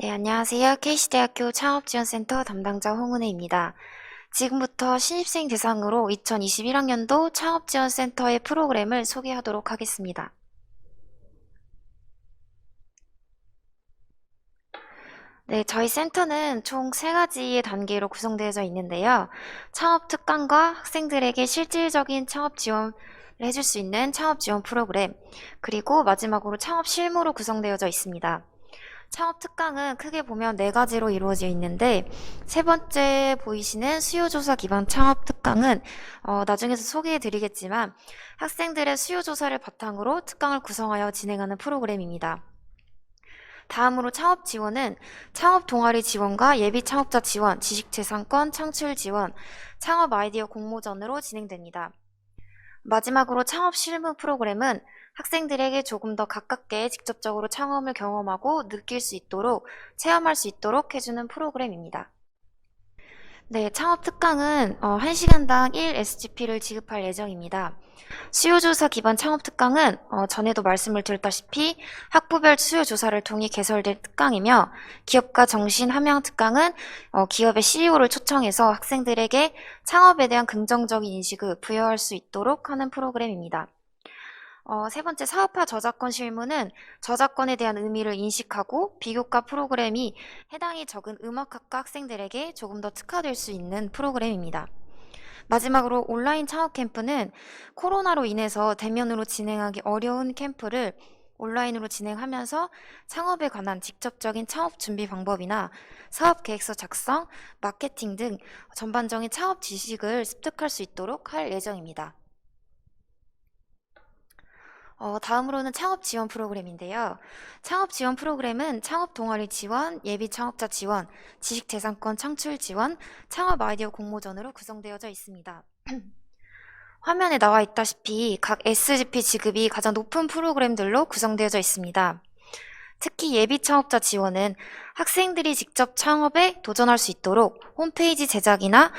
네, 안녕하세요. KC대학교 창업지원센터 담당자 홍은혜입니다. 지금부터 신입생 대상으로 2021학년도 창업지원센터의 프로그램을 소개하도록 하겠습니다. 네, 저희 센터는 총 세 가지의 단계로 구성되어져 있는데요. 창업 특강과 학생들에게 실질적인 창업 지원을 해줄 수 있는 창업 지원 프로그램, 그리고 마지막으로 창업 실무로 구성되어져 있습니다. 창업 특강은 크게 보면 네 가지로 이루어져 있는데 세 번째 보이시는 수요조사 기반 창업 특강은 어, 나중에서 소개해 드리겠지만 학생들의 수요조사를 바탕으로 특강을 구성하여 진행하는 프로그램입니다. 다음으로 창업 지원은 창업 동아리 지원과 예비 창업자 지원, 지식재산권 창출 지원, 창업 아이디어 공모전으로 진행됩니다. 마지막으로 창업 실무 프로그램은 학생들에게 조금 더 가깝게 직접적으로 창업을 경험하고 느낄 수 있도록 체험할 수 있도록 해주는 프로그램입니다. 네, 창업 특강은 어, 1시간당 1 SGP를 지급할 예정입니다. 수요조사 기반 창업 특강은 어, 전에도 말씀을 드렸다시피 학부별 수요조사를 통해 개설된 특강이며 기업가 정신 함양 특강은 어, 기업의 CEO를 초청해서 학생들에게 창업에 대한 긍정적인 인식을 부여할 수 있도록 하는 프로그램입니다. 어, 세 번째 사업화 저작권 실무는 저작권에 대한 의미를 인식하고 비교과 프로그램이 해당이 적은 음악학과 학생들에게 조금 더 특화될 수 있는 프로그램입니다. 마지막으로 온라인 창업 캠프는 코로나로 인해서 대면으로 진행하기 어려운 캠프를 온라인으로 진행하면서 창업에 관한 직접적인 창업 준비 방법이나 사업 계획서 작성, 마케팅 등 전반적인 창업 지식을 습득할 수 있도록 할 예정입니다. 어, 다음으로는 창업 지원 프로그램인데요. 창업 지원 프로그램은 창업 동아리 지원, 예비 창업자 지원, 지식 재산권 창출 지원, 창업 아이디어 공모전으로 구성되어져 있습니다. 화면에 나와 있다시피 각 SGP 지급이 가장 높은 프로그램들로 구성되어져 있습니다. 특히 예비 창업자 지원은 학생들이 직접 창업에 도전할 수 있도록 홈페이지 제작이나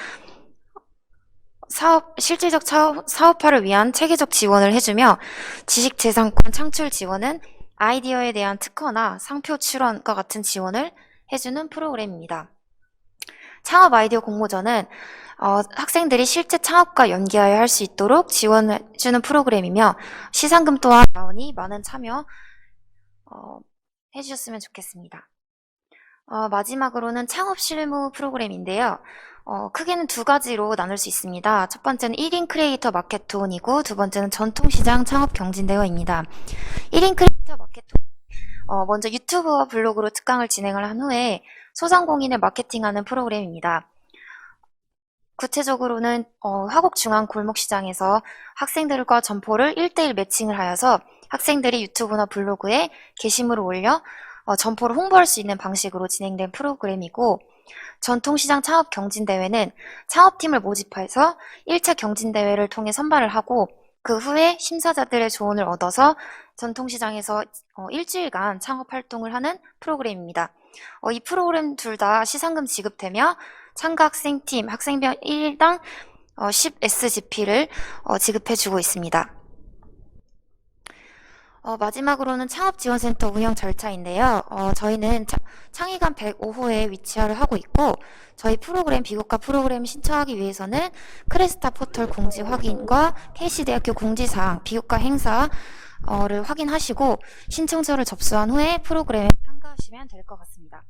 사업, 실질적 사업, 사업화를 위한 체계적 지원을 해주며 지식재산권 창출 지원은 아이디어에 대한 특허나 상표 출원과 같은 지원을 해주는 프로그램입니다. 창업 아이디어 공모전은 어, 학생들이 실제 창업과 연계하여 할 수 있도록 지원해주는 프로그램이며 시상금 또한 나오니 많은 참여 어, 해주셨으면 좋겠습니다. 어, 마지막으로는 창업 실무 프로그램인데요. 어, 크게는 두 가지로 나눌 수 있습니다. 첫 번째는 1인 크리에이터 마케톤이고 두 번째는 전통시장 창업 경진대회입니다. 1인 크리에이터 마케톤 어, 먼저 유튜브와 블로그로 특강을 진행을 한 후에 소상공인을 마케팅하는 프로그램입니다. 구체적으로는 어, 화곡 중앙 골목시장에서 학생들과 점포를 1대1 매칭을 하여서 학생들이 유튜브나 블로그에 게시물을 올려 어, 점포를 홍보할 수 있는 방식으로 진행된 프로그램이고 전통시장 창업 경진대회는 창업팀을 모집해서 1차 경진대회를 통해 선발을 하고 그 후에 심사자들의 조언을 얻어서 전통시장에서 어, 일주일간 창업 활동을 하는 프로그램입니다. 어, 이 프로그램 둘 다 시상금 지급되며 참가 학생팀 학생별 1일당 10 SGP를 어, 지급해주고 있습니다. 어, 마지막으로는 창업지원센터 운영 절차인데요. 어, 저희는 차- 창의관 105호에 위치를 하고 있고 저희 프로그램 비교과 프로그램 신청하기 위해서는 크레스타 포털 공지 확인과 KC대학교 공지사항 비교과 행사를 확인하시고 신청서를 접수한 후에 프로그램에 참가하시면 될 것 같습니다.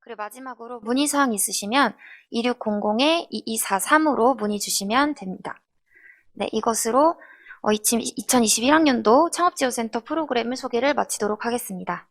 그리고 마지막으로 문의사항 있으시면 2600-2243으로 문의 주시면 됩니다. 네, 이것으로 어, 2021학년도 창업지원센터 프로그램을 소개를 마치도록 하겠습니다.